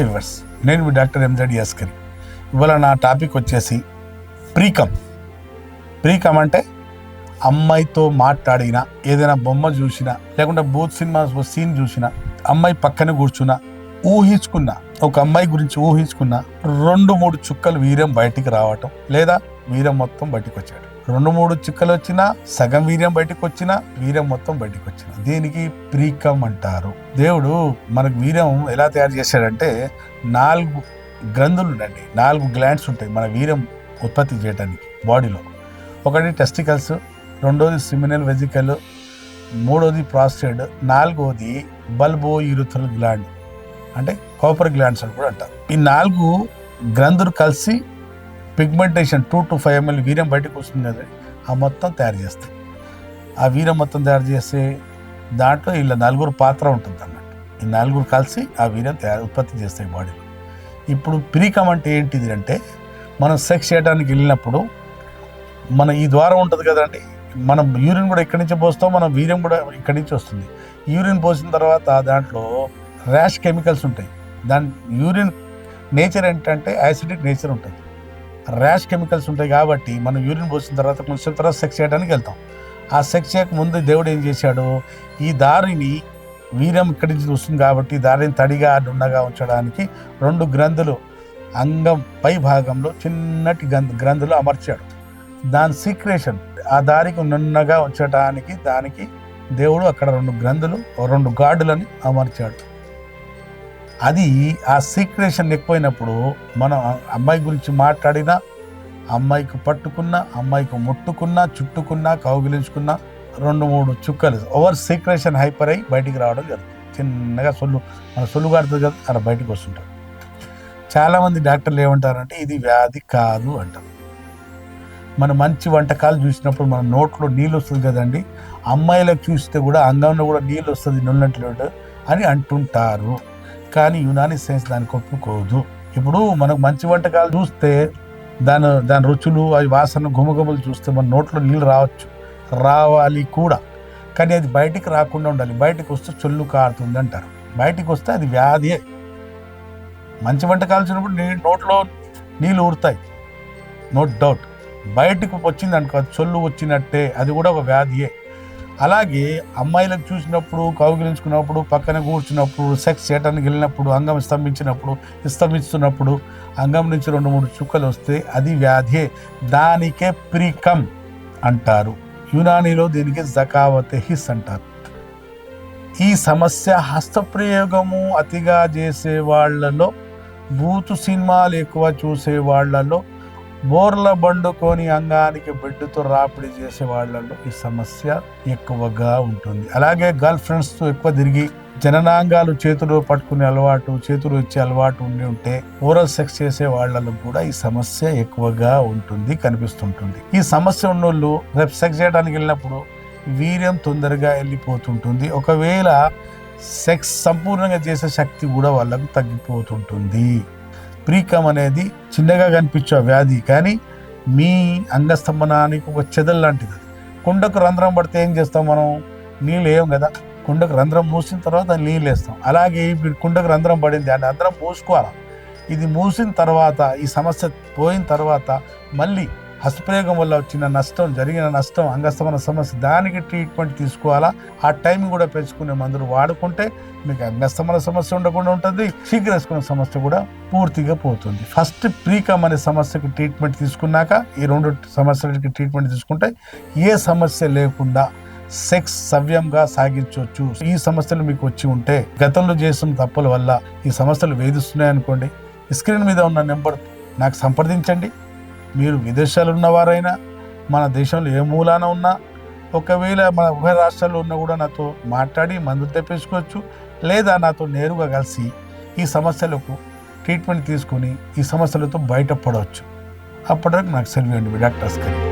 Hi viewers నేను మీ doctor MZ యాస్కరి ఇవాళ నా టాపిక్ వచ్చేసి ప్రీకమ్. ప్రీకమ్ అంటే అమ్మాయితో మాట్లాడిన ఏదైనా బొమ్మ చూసినా లేకుంటే బూత్ సినిమా సీన్ చూసినా అమ్మాయి పక్కన కూర్చున్నా ఊహించుకున్న ఒక అమ్మాయి గురించి ఊహించుకున్న రెండు మూడు చుక్కలు వీరం బయటికి రావటం లేదా వీరం మొత్తం బయటికి వచ్చాడు రెండు మూడు చుక్కలు వచ్చినా సగం వీర్యం బయటకు వచ్చినా వీర్యం మొత్తం బయటికి వచ్చిన దీనికి ప్రీకమ్ అంటారు. దేవుడు మనకు వీర్యం ఎలా తయారు చేశాడంటే నాలుగు గ్రంథులు ఉండండి. నాలుగు గ్లాండ్స్ ఉంటాయి మన వీర్యం ఉత్పత్తి చేయడానికి బాడీలో. ఒకటి టెస్టికల్స్ రెండోది సిమినల్ వెజికల్ మూడోది ప్రాస్టేడ్ నాలుగోది బల్బో యూరిథల్ గ్లాండ్. అంటే కాపర్ గ్లాండ్స్ అని కూడా అంటారు. ఈ నాలుగు గ్రంథులు కలిసి pigmentation two to five ML వీర్యం బయటకు వస్తుంది కదా ఆ మొత్తం తయారు చేస్తాయి ఆ వీర్యం మొత్తం తయారు చేస్తే దాంట్లో ఇలా నలుగురు పాత్ర ఉంటుంది అన్నట్టు ఈ నలుగురు కలిసి ఆ వీర్యం తయారు ఉత్పత్తి చేస్తాయి బాడీలో ఇప్పుడు ప్రీకం అంటే ఏంటిది అంటే మనం సెక్స్ చేయడానికి వెళ్ళినప్పుడు మన ఈ ద్వారం ఉంటుంది కదండి మనం యూరిన్ కూడా ఇక్కడి నుంచి పోస్తాం మనం వీర్యం కూడా ఇక్కడి నుంచి వస్తుంది. యూరిన్ పోసిన తర్వాత దాంట్లో ర్యాష్ కెమికల్స్ ఉంటాయి. దాని యూరిన్ నేచర్ ఏంటంటే యాసిడిక్ నేచర్ ఉంటుంది. ర్యాష్ కెమికల్స్ ఉంటాయి కాబట్టి మనం యూరిన్ పోసిన తర్వాత కొంచెం తర్వాత సెక్స్ చేయడానికి వెళ్తాం. ఆ సెక్స్ చేయక ముందు దేవుడు ఏం చేశాడు? ఈ దారిని వీర్యం ఇక్కడి నుంచి వస్తుంది కాబట్టి దారిని తడిగా నున్నగా ఉంచడానికి రెండు గ్రంథులు అంగం పై భాగంలో చిన్నటి గ్రంథ గ్రంథులు అమర్చాడు. దాని సీక్రేషన్ ఆ దారికి నున్నగా ఉంచడానికి దానికి దేవుడు అక్కడ రెండు గ్రంథులు రెండు గాడులని అమర్చాడు. అది ఆ సీక్రేషన్ ఎక్కువైనప్పుడు మనం అమ్మాయి గురించి మాట్లాడినా అమ్మాయికి పట్టుకున్నా అమ్మాయికి ముట్టుకున్నా చుట్టుకున్నా కౌగిలించుకున్నా రెండు మూడు చుక్కలు ఓవర్ సీక్రేషన్ హైపర్ అయి బయటికి రావడం జరుగుతుంది. చిన్నగా సొల్లు మన సొల్లు కాడుతుంది కదా అలా బయటికి వస్తుంటారు చాలామంది డాక్టర్లు ఏమంటారంటే ఇది వ్యాధి కాదు అంటారు. మన మంచి వంటకాలు చూసినప్పుడు మన నోట్లో నీళ్ళు వస్తుంది కదండి అమ్మాయిలకు చూస్తే కూడా అంగంలో కూడా నీళ్ళు వస్తుంది నున్నట్లు అని అంటుంటారు. కానీ యునాని సైన్స్ దానికి ఒప్పుకోదు. ఇప్పుడు మనకు మంచి వంటకాలు చూస్తే దాని దాని రుచులు అవి వాసన గుమగుమలు చూస్తే మన నోట్లో నీళ్ళు రావచ్చు. రావాలి కూడా. కానీ అది బయటికి రాకుండా ఉండాలి. బయటకు వస్తే చొల్లు కారుతుంది అంటారు. బయటికి వస్తే అది వ్యాధి. మంచి వంటకాలు చూసినప్పుడు నీ నోట్లో నీళ్ళు ఊరుతాయి. నో డౌట్ బయటకు వచ్చింది అనుకో అది చొల్లు వచ్చినట్టే. అది కూడా ఒక వ్యాధియే. అలాగే అమ్మాయిలకు చూసినప్పుడు కౌగిలించుకున్నప్పుడు పక్కన కూర్చున్నప్పుడు సెక్స్ చేయడానికి వెళ్ళినప్పుడు అంగం స్తంభించినప్పుడు స్తంభిస్తున్నప్పుడు అంగం నుంచి రెండు మూడు చుక్కలు వస్తే అది వ్యాధే. దానికే ప్రీకమ్ అంటారు. యునానీలో దీనికి జకావతే హిస్ అంటారు ఈ సమస్య హస్తప్రయోగము అతిగా చేసే వాళ్ళలో బూతు సినిమాలు ఎక్కువ చూసే వాళ్ళలో బోర్ల బండు కొని అంగానికి బిడ్డతో రాపిడి చేసే వాళ్ళలో ఈ సమస్య ఎక్కువగా ఉంటుంది. అలాగే గర్ల్ ఫ్రెండ్స్తో ఎక్కువ తిరిగి జననాంగాలు చేతులు పట్టుకునే అలవాటు చేతులు ఇచ్చే అలవాటు ఉండి ఉంటే ఓరల్ సెక్స్ చేసే వాళ్ళలో కూడా ఈ సమస్య ఎక్కువగా ఉంటుంది కనిపిస్తుంటుంది. ఈ సమస్య ఉన్నోళ్ళు రేపు సెక్స్ చేయడానికి వెళ్ళినప్పుడు వీర్యం తొందరగా వెళ్ళిపోతుంటుంది. ఒకవేళ సెక్స్ సంపూర్ణంగా చేసే శక్తి కూడా వాళ్ళకు తగ్గిపోతుంటుంది. ప్రీకం అనేది చిన్నగా కనిపించే వ్యాధి కానీ మీ అంగస్తంభనానికి ఒక చెదల్ లాంటిది. అది కుండకు రంధ్రం పడితే ఏం చేస్తాం మనం? నీళ్ళు వేయం కదా. కుండకు రంధ్రం మూసిన తర్వాత నీళ్ళు వేస్తాం. అలాగే ఇప్పుడు కుండకు రంధ్రం పడింది ఆ రంధ్రం మూసుకోవాలి? ఇది మూసిన తర్వాత ఈ సమస్య పోయిన తర్వాత మళ్ళీ హస్తప్రయోగం వల్ల వచ్చిన నష్టం జరిగిన నష్టం అంగస్తమన సమస్య దానికి ట్రీట్మెంట్ తీసుకోవాలా? ఆ టైం కూడా పెంచుకునే మందులు వాడుకుంటే మీకు అంగస్తమన సమస్య ఉండకుండా ఉంటుంది శీఘ్రస్కున్న సమస్య కూడా పూర్తిగా పోతుంది. ఫస్ట్ ప్రీకమ్ అనే సమస్యకు ట్రీట్మెంట్ తీసుకున్నాక ఈ రెండు సమస్యలకి ట్రీట్మెంట్ తీసుకుంటే ఏ సమస్య లేకుండా సెక్స్ సవ్యంగా సాగించవచ్చు ఈ సమస్యలు మీకు వచ్చి ఉంటే గతంలో చేసిన తప్పుల వల్ల ఈ సమస్యలు వేధిస్తున్నాయి అనుకోండి స్క్రీన్ మీద ఉన్న నెంబర్ నాకు సంప్రదించండి. మీరు విదేశాలు ఉన్నవారైనా మన దేశంలో ఏ మూలాన ఉన్నా ఒకవేళ మన ఉభయ రాష్ట్రాల్లో ఉన్నా కూడా నాతో మాట్లాడి మందులు తెప్పించుకోవచ్చు లేదా నాతో నేరుగా కలిసి ఈ సమస్యలకు ట్రీట్మెంట్ తీసుకొని ఈ సమస్యలతో బయటపడవచ్చు. అప్పటివరకు నాకు సెలవు డాక్టర్స్ కానీ